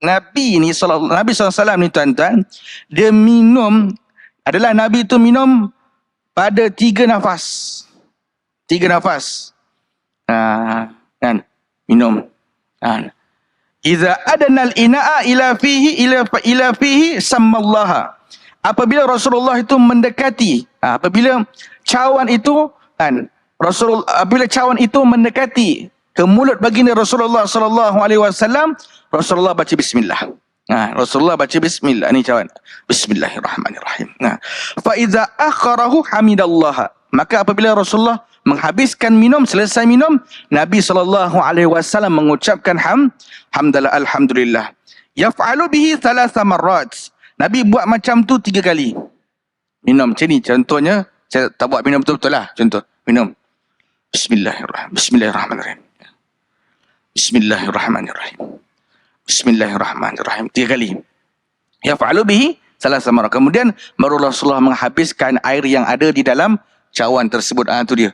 Nabi ni Nabi SAW ni tuan-tuan, dia minum adalah Nabi itu minum pada tiga nafas. Tiga nafas. Ha, kan? Minum. Ha. Iza adana al-ina'a ila fihi ila ila fihi sammallaha. Apabila Rasulullah itu mendekati, ha, apabila cawan itu kan Rasul apabila cawan itu mendekati ke mulut baginda Rasulullah sallallahu alaihi wasallam, Rasulullah baca bismillah. Nah, Rasulullah baca bismillah ni cawan. Bismillahirrahmanirrahim. Nah, fa iza akharahu hamidallah. Maka apabila Rasulullah menghabiskan minum, selesai minum, Nabi sallallahu alaihi wasallam mengucapkan ham, hamdalah alhamdulillah. Yaf'alu bihi thalatha marrat. Nabi buat macam tu tiga kali. Minum macam ni contohnya, saya tak buat minum betul-betul lah. Contoh, minum. Bismillahirrahmanirrahim. Bismillahirrahmanirrahim. Bismillahirrahmanirrahim. Bismillahirrahmanirrahim. Tiga kali. Ya fa'alu bihi salah sama Kemudian baru Rasulullah menghabiskan air yang ada di dalam cawan tersebut. Ah tu dia.